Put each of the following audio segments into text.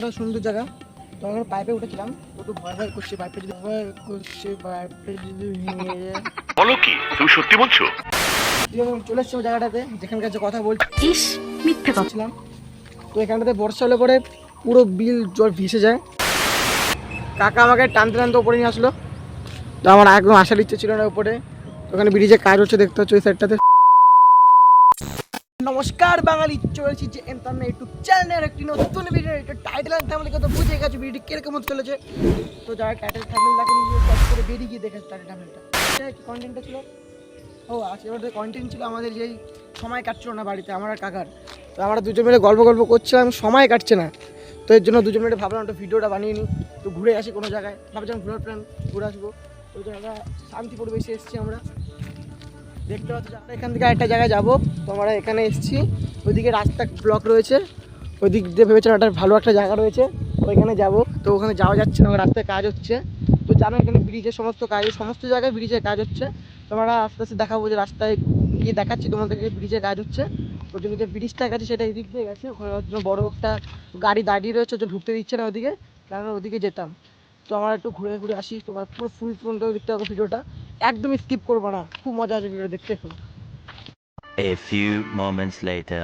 একটা সুন্দর জায়গা। তো আমরা পাইপে উঠেছিলাম। একটু ভয় ভয় করছে পাইপে যদি ভয় করছে পাইপে যদি বলো কি তুমি সত্যি বলছো? চলে এসছি ওই জায়গাটাতে যেখানকার যে কথা ইস মিথ্যে কথা। বলছিলাম তো এখানটাতে বর্ষা হলে পরে পুরো বিল জল ভেসে যায়। কাকা আমাকে টানতে টানতে ওপরে নিয়ে আসলো। তো আমার একদম আসার ইচ্ছে ছিল না উপরে তো ওখানে ব্রিজে কাজ হচ্ছে দেখতে হচ্ছে ওই সাইডটাতে নমস্কার, বাঙালি চলেছি যে এন্টারনেট ইউটিউব চ্যানেলের একটি নতুন ভিডিও এটা টাইটেল আর থামলে কত বুঝে গেছে ভিডিওটি কীরকম চলেছে? তো যারা টাইটেল থামলে গিয়ে সার্চ করে বেরিয়ে গিয়ে দেখে টাইটেল থামলেটা কি কন্টেন্টটা ছিল? ও আজকে এবার কন্টেন্ট ছিল আমাদের যেই সময় কাটছিল না বাড়িতে, আমার আর কাকার। তো আমরা দুজন মিলে গল্প গল্প করছিলাম, সময় কাটছে না। তো এর জন্য দুজন মিলে ভাবলাম একটা ভিডিওটা বানিয়ে নিই তো ঘুরে আসি কোনো জায়গায়। ভাবছিলাম ঘুরে প্ল্যান ঘুরে আসব। ওই জায়গা শান্তি পরিবেশে এসেছি আমরা। দেখতে পাচ্ছি আমরা এখান থেকে একটা জায়গায় যাব। তো আমরা এখানে এসেছি। ওইদিকে রাস্তা ব্লক রয়েছে। ওই দিক দিয়ে ভেবেছিলাম একটা ভালো একটা জায়গা রয়েছে, ওইখানে যাব। তো ওখানে যাওয়া যাচ্ছে না রাস্তায় কাজ হচ্ছে। তো জানো, এখানে ব্রিজের সমস্ত কাজ সমস্ত জায়গায় ব্রিজের কাজ হচ্ছে। তো আমরা আস্তে আস্তে দেখাবো যে রাস্তায় গিয়ে দেখাচ্ছি তোমাদেরকে ব্রিজের কাজ হচ্ছে। ওই জন্য যে ব্রিজটা গেছে, সেটা এদিক দিয়ে গেছে। ওখানে ওর বড় একটা গাড়ি দাঁড়িয়ে রয়েছে ওই জন্য ঢুকতে দিচ্ছে না ওদিকে কারণ ওদিকে যেতাম। তো আমরা একটু ঘুরে ঘুরে আসি, তোমার পুরো ফুল পর্যন্ত দেখতে হবে ভিডিওটা একদমই স্কিপ করব না খুব মজা ভিডিও দেখতে A few moments later.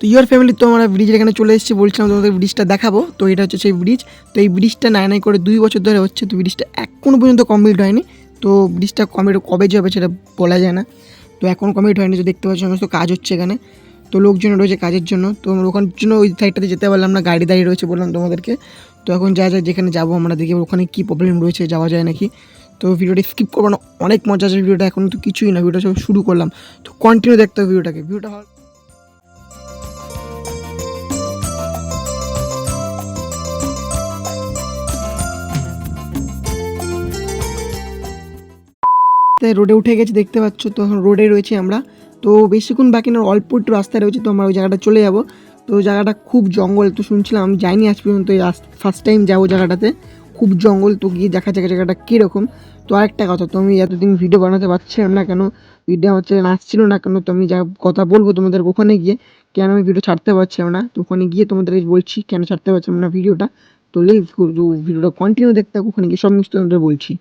তো ইয়োর ফ্যামিলি তো আমরা ব্রিজের এখানে চলে এসেছি, বলছিলাম তোমাদের ব্রিজটা দেখাবো। তো এটা হচ্ছে সেই ব্রিজ তো এই ব্রিজটা নাই নাই করে দুই বছর ধরে হচ্ছে, তো ব্রিজটা এখনও পর্যন্ত কমপ্লিট হয়নি। তো ব্রিজটা কমপ্লিট কবে যে হবে সেটা বলা যায় না। তো এখন কমপ্লিট হয়নি, তো দেখতে পাচ্ছি সমস্ত কাজ হচ্ছে এখানে। তো লোকজন রয়েছে কাজের জন্য। তো আমরা ওখানের জন্য ওই সাইডটাতে যেতে পারলাম না, গাড়ি দাঁড়িয়ে রয়েছে বললাম তোমাদেরকে। তো এখন যা যা যেখানে যাব আমরা দেখি ওখানে কী প্রবলেম রয়েছে, যাওয়া যায় নাকি। তো ভিডিওটি স্কিপ করব না, অনেক মজা আছে ভিডিওটা, এখন তো কিছুই না, ভিডিওটা সব শুরু করলাম। তো কন্টিনিউ দেখতে হবে ভিডিওটাকে। ভিডিওটা তাই রোডে উঠে গেছি, দেখতে পাচ্ছ তো, এখন রোডে রয়েছি আমরা। তো বেশিক্ষণ বাকি না, অল্প একটু রাস্তায় রয়েছে, তো আমরা ওই জায়গাটা চলে যাব। তো জায়গাটা খুব জঙ্গল, তো শুনছিলাম, আমি যাইনি আজ পর্যন্ত এই ফার্স্ট টাইম যাব জায়গাটাতে। খুব জঙ্গল, তো গিয়ে দেখা যাক জায়গাটা কীরকম। তো আরেকটা কথা তো আমি এতদিন ভিডিও বানাতে পারছিলাম না কেন? ভিডিও হচ্ছে আসছিল না কেন? তো আমি যা কথা বলব তোমাদের ওখানে গিয়ে, কেন আমি ভিডিও ছাড়তে পারছিলাম না? তো ওখানে গিয়ে তোমাদের বলছি, কেন ছাড়তে পারছিলাম না ভিডিওটা তো লেজ ভিডিওটা কন্টিনিউ দেখতে ওখানে গিয়ে সব কিছু তোমাদের বলছি।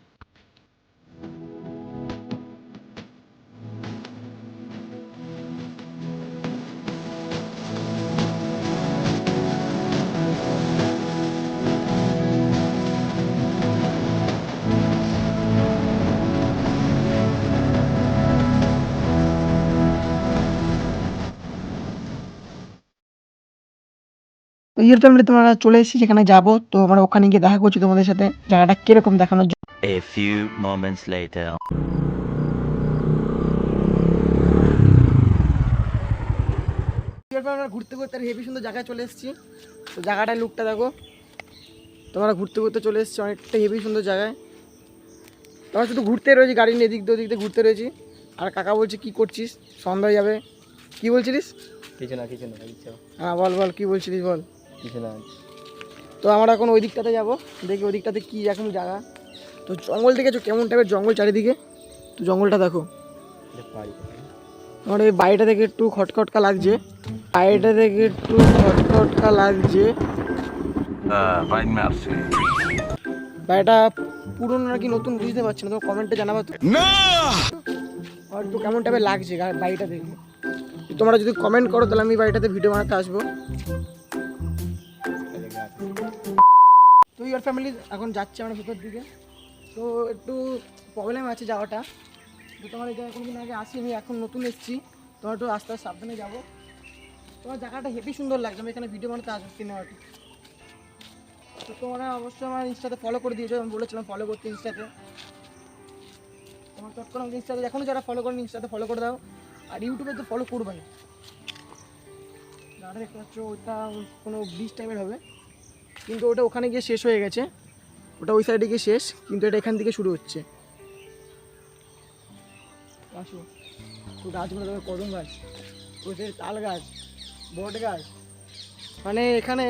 ইয়ের ফ্যামিলি তোমরা চলে এসেছি যেখানে যাব। তো আমরা ওখানে গিয়ে দেখা করছি তোমাদের সাথে জায়গাটা কীরকম দেখানোর জন্য। A few moments later. আমরা ঘুরতে ঘুরতে হেভি সুন্দর জায়গায় চলে এসেছি। তো জায়গাটার লুকটা দেখো। তোমরা ঘুরতে ঘুরতে চলে এসেছি অনেকটা হেভি সুন্দর জায়গায়। তোমরা শুধু ঘুরতে রয়েছি গাড়ি নিয়ে এদিক দিয়ে ওদিক দিয়ে ঘুরতে রয়েছি। আর কাকা বলছে কি করছিস? সন্ধ্যা হয়ে যাবে। কি বলছিলিস? কিছু না কিছু না কিছু হ্যাঁ বল বল কি বলছিলিস বল? তো আমরা এখন ওই দিকটাতে যাব দেখি ওই দিকটাতে কী এখন জায়গা। তো জঙ্গল দেখেছ? কেমন টাইপের জঙ্গল চারিদিকে? তো জঙ্গলটা দেখো। আমার এই বাড়িটা থেকে একটু খটখটকা লাগছে। বাড়িটা থেকে একটু খটখটকা লাগছে। বাড়িটা পুরনো নাকি নতুন বুঝতে পারছি না তোমার কমেন্টে জানাব তো। আর একটু কেমন টাইপের লাগছে গা- বাড়িটা দেখে। তোমরা যদি কমেন্ট করো তাহলে আমি বাড়িটাতে ভিডিও বানাতে আসব। ইয়ার ফ্যামিলি এখন যাচ্ছে আমরা ভিতর দিকে। তো একটু প্রবলেম আছে যাওয়াটা। তো তোমার এই জায়গায় কোনোদিন আগে আসিনি, এখন নতুন এসেছি। তোমার একটু আস্তে আস্তে সাবধানে যাব। তোমার জায়গাটা হেভি সুন্দর লাগছে, আমি এখানে ভিডিও বানাতে আসব সিনেমাটি তো তোমরা অবশ্যই আমার ইনস্টাতে ফলো করে দিয়েছ, আমি বলেছিলাম ফলো করতে ইনস্টাতে তোমার চট করে আমাকে ইনস্টাতে এখনও যারা ফলো করেন ইনস্টাতে ফলো করে দাও। আর ইউটিউবে তো ফলো করবে না। দেখতে পাচ্ছ, ওটা কোনো ব্রিজ টাইপের হবে। কিন্তু ওটা ওখানে গিয়ে শেষ হয়ে গেছে। ওটা ওই সাইডে গিয়ে শেষ, কিন্তু এটা এখান থেকে শুরু হচ্ছে। আসো। তো গাছগুলো কদম গাছ। ওই তাল গাছ, বট গাছ। মানে এখানে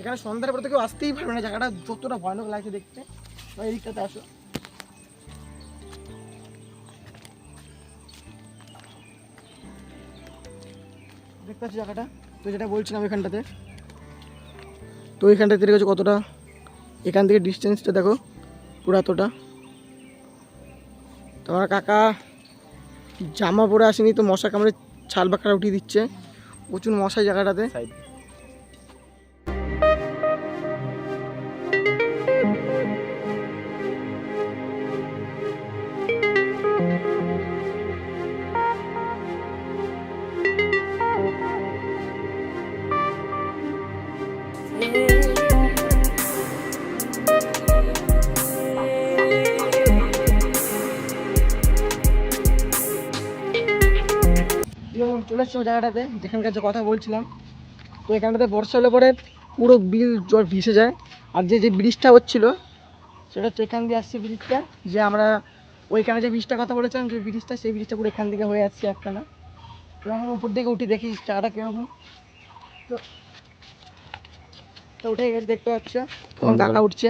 এখানে সন্ধ্যার পর তো কেউ আসতেই পারবে না, জায়গাটা যতটা ভয়ানক লাগছে দেখতে। এই দিকটাতে আসো। দেখতে পাচ্ছি জায়গাটা? তো যেটা বলছিলাম এখানটাতে, তো এখানটাতে দেখেছ কতটা? এখান থেকে ডিস্টেন্সটা দেখো পুরো এতটা তোমার কাকা জামা পরে আসেনি, তো মশা কামড়ে ছাল বাঁকড়া উঠিয়ে দিচ্ছে। প্রচুর মশাই জায়গাটাতে। এসছি ওই জায়গাটাতে যেখানকার যে কথা বলছিলাম তো এখানটাতে বর্ষা হলে পরে পুরো বিল জল ভেসে যায়। আর যে যে ব্রিজটা হচ্ছিল সেটা হচ্ছে এখান দিয়ে আসছে ব্রিজটা যে আমরা ওইখানে যে ব্রিজটার কথা বলেছিলাম যে ব্রিজটা সেই ব্রিজটা পুরো এখান থেকে হয়ে আসছে একখানা তো আমরা উপর দিকে উঠি দেখি চাটা কীরকম। তো তো উঠে গেছে দেখতে পাচ্ছ। কাকা উঠছে।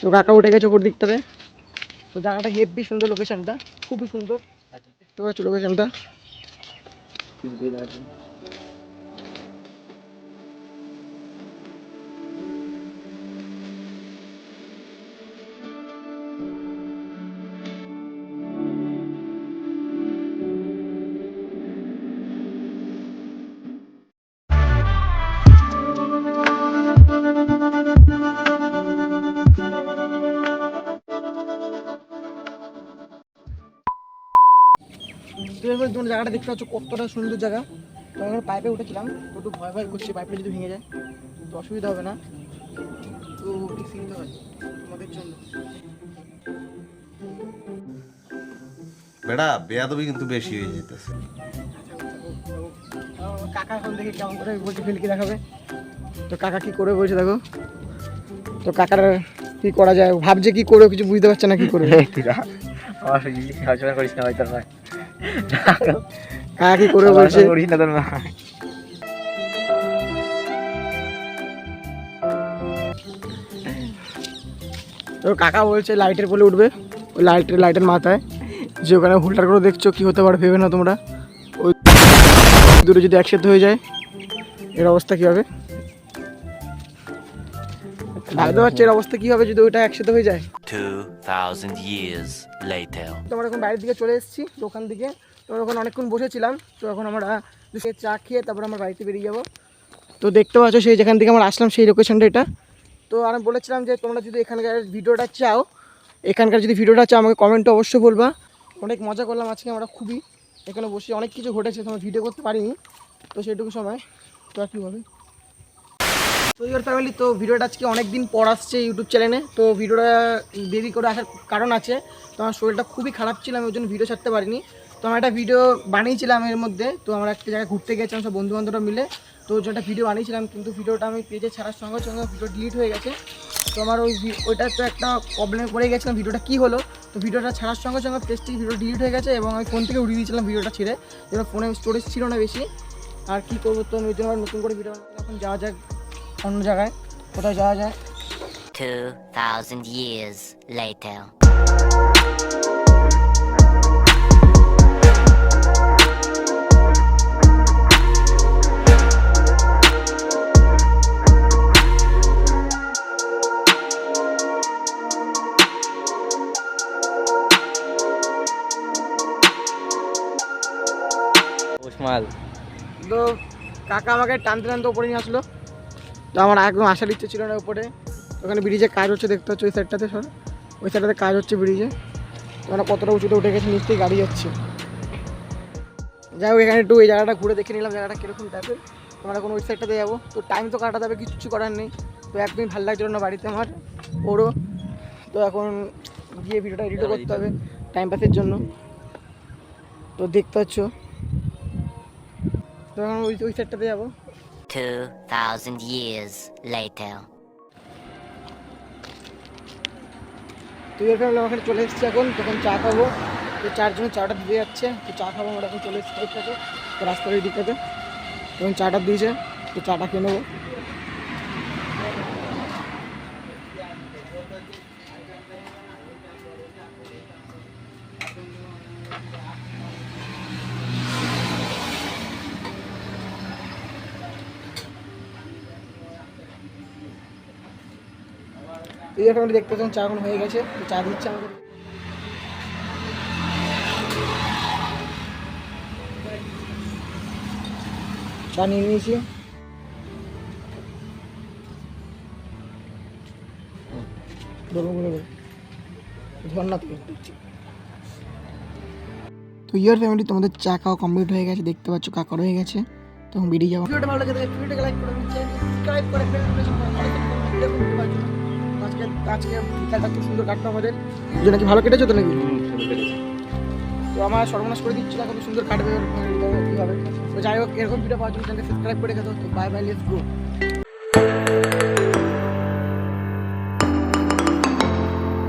তো কাকা উঠে গেছে উপর দিকটাতে। তো জায়গাটা হেভি সুন্দর লোকেশনটা খুবই সুন্দর। দেখতে পাচ্ছ লোকেশনটা তো তোমরা জায়গাটা দেখতে পাচ্ছ কতটা সুন্দর জায়গা। তো আমরা পাইপে উঠেছিলাম তো একটু ভয় ভয় করছি পাইপটা যদি ভেঙে যায় তো অসুবিধা হবে না। তো রিস্ক নিতে হয় তোমাদের জন্য। বেড়া বেয়াদবি কিন্তু বেশি হয়ে যেতেছে আহ, কাকা এখন দেখি কেমন করে বলছে ফিলকি দেখাবে। তো কাকা কি করে বলছে দেখো। তো কাকার কি করা যায়? ভাবছে কি করে কিছু বুঝতে পারছে না কি করবে। আমার আলোচনা করিস না হয়তো ভাই কাকা কি করে বলছে তো কাকা বলছে লাইটের বলে উঠবে। ওই লাইটের লাইটের মাথায়। যে ওখানে হুলটার করে দেখছ কি হতে পারে ভেবে না তোমরা। ওই দূরে যদি একসাথে হয়ে যায় এর অবস্থা কী হবে? পারছ এর অবস্থা কী হবে যদি ওইটা একসাথে হয়ে যায়? 2000 years later. আমরা এখন বাইরের দিকে চলে এসেছি দোকান দিকে। তো ওখানে অনেকক্ষণ বসেছিলাম তো এখন আমরা সে চা খেয়ে তারপর আমরা বাড়িতে বেরিয়ে যাব। তো দেখতে পাচ্ছ সেই যেখান থেকে আমরা আসলাম সেই লোকেশনটা এটা। তো আমি বলেছিলাম যে তোমরা যদি এখানকার ভিডিওটা চাও এখানকার যদি ভিডিওটা চাও আমাকে কমেন্টে অবশ্যই বলবা। অনেক মজা করলাম আজকে আমরা খুবই। এখানে বসে অনেক কিছু ঘটেছে তোমার ভিডিও করতে পারিনি। তো সেইটুকু সময়। তো আর কী হবে তো ফ্যামিলি তো ভিডিওটা আজকে অনেক দিন পর আসছে ইউটিউব চ্যানেলে তো ভিডিওটা দেরি করে আসার কারণ আছে। তো আমার শরীরটা খুবই খারাপ ছিল, আমি ওই জন্য ভিডিও ছাড়তে পারিনি। তো আমার একটা ভিডিও বানিয়েছিলাম এর মধ্যে। তো আমরা একটা জায়গায় ঘুরতে গেছিলাম সব বন্ধু বান্ধবরা মিলে। তো ওই জন্য ভিডিও বানিয়েছিলাম, কিন্তু ভিডিওটা আমি পেজে ছাড়ার সঙ্গে সঙ্গে ভিডিও ডিলিট হয়ে গেছে। তো আমার ওই ওইটা তো একটা প্রবলেমে পড়ে গেছিলাম ভিডিওটা কী হলো? তো ভিডিওটা ছাড়ার সঙ্গে সঙ্গে পেজ থেকে ভিডিও ডিলিট হয়ে গেছে এবং আমি ফোন থেকে উড়িয়ে দিয়েছিলাম ভিডিওটা ছেড়ে। এবার ফোনে স্টোরেজ ছিল না বেশি। আর কী করব তো ওই জন্য নতুন করে ভিডিও এখন যাওয়া যাক। অন্য জায়গায় কোথায় যাওয়া যায়? 2000 years later. উসমাল তো কাকা আমাকে টানতে টানতে উপরে নিয়ে আসলো। তো আমার একদম আসার ইচ্ছে ছিল না উপরে। ওখানে ব্রিজে কাজ হচ্ছে, দেখতে হচ্ছে ওই সাইডটাতে সর ওই সাইডটাতে কাজ হচ্ছে ব্রিজে আমরা কতটা উঁচুতে উঠে গেছি থেকে গাড়ি যাচ্ছে। যাই হোক, এখানে একটু এই জায়গাটা ঘুরে দেখে নিলাম, জায়গাটা কীরকম টাইপের আমরা এখন ওই সাইডটাতে যাব। তো টাইম তো কাটাতে হবে, কিচ্ছু করার নেই। তো একদিন ভালো লাগছিল না বাড়িতে আমার, ওরও। তো এখন গিয়ে ভিডিওটা এডিটও করতে হবে টাইম পাসের জন্য। তো দেখতে পাচ্ছ। তো এখন ওই ওই সাইডটাতে যাব। 2000 years later. তো এরকম ওখানে চলে এসেছি এখন, তখন চা খাব। তো চারজনে চাটা দিয়ে যাচ্ছে, তো চা খাব আমরা এখন, চলে এসেছি রাস্তার ওই দিকটাতে। তখন চাটা দিয়েছে, তো চাটা খেয়ে নেব। এই ফ্যামিলি দেখতে পাচ্ছেন চা এখন হয়ে গেছে চা দিচ্ছে আমাদের। চা নিয়ে নিয়েছি। ঝর্ণা তো ইয়ার ফ্যামিলি তোমাদের চা খাওয়া কমপ্লিট হয়ে গেছে, দেখতে পাচ্ছ কাকার হয়ে গেছে। তখন বেরিয়ে যাব। ভিডিওটা ভালো লাগে লাইক করে সাবস্ক্রাইব করে আজকে আজকে বিকালটা খুব সুন্দর কাটলো আমাদের। দুজন নাকি ভালো কেটেছো তো নাকি? তো আমার সর্বনাশ করে দিচ্ছিল এখন সুন্দর কাটবে কী হবে। তো যাই হোক এরকম ভিডিও পাওয়ার জন্য চ্যানেলকে সাবস্ক্রাইব করে গেছো তো বাই বাই লেটস গো